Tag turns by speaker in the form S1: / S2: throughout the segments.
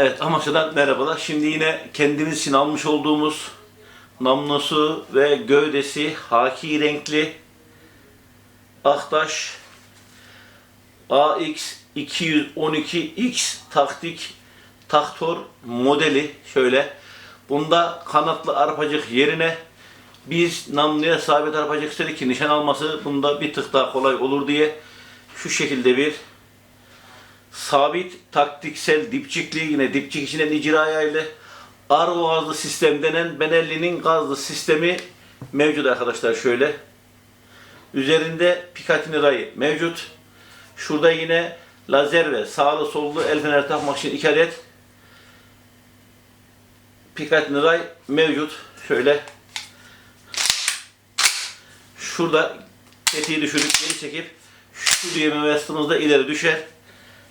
S1: Evet Amasya'dan merhabalar. Şimdi yine kendimiz için almış olduğumuz namlusu ve gövdesi haki renkli Aktaş AX 212X taktik taktor modeli şöyle. Bunda kanatlı arpacık yerine biz namluya sabit arpacık istedik ki nişan alması bunda bir tık daha kolay olur diye şu şekilde bir sabit taktiksel dipçikli yine dipçik içine icra ayarlı Arvo gazlı sistem denen Benelli'nin gazlı sistemi mevcut arkadaşlar şöyle. Üzerinde Picatinny rayı mevcut. Şurada yine lazer ve sağlı sollu el feneri takmak için iki adet Picatinny ray mevcut. Şöyle şurada tetiği düşürüp geri çekip şu düğme bastığımızda ileri düşer.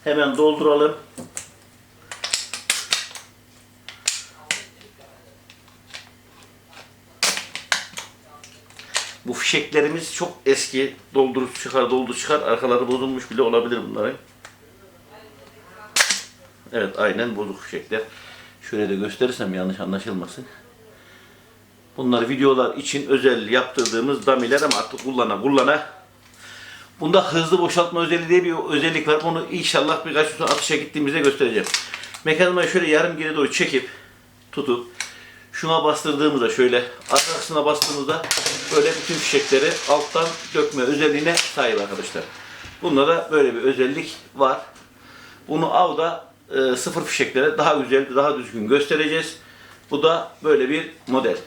S1: Hemen dolduralım. Bu fişeklerimiz çok eski. Doldurup çıkar, doldu çıkar. Arkaları bozulmuş bile olabilir bunların. Evet aynen bozuk fişekler. Şöyle de gösterirsem yanlış anlaşılmasın. Bunlar videolar için özel yaptırdığımız damiler ama artık kullana kullana. Bunda hızlı boşaltma özelliği diye bir özellik var. Onu inşallah birkaç gün atışa gittiğimizde göstereceğim. Mekanizmayı şöyle yarım geri doğru çekip tutup şuna bastırdığımızda şöyle arkasına bastığımızda böyle bütün fişekleri alttan dökme özelliğine sahip arkadaşlar. Bunda da böyle bir özellik var. Bunu avda e, sıfır fişeklere daha güzel, daha düzgün göstereceğiz. Bu da böyle bir model.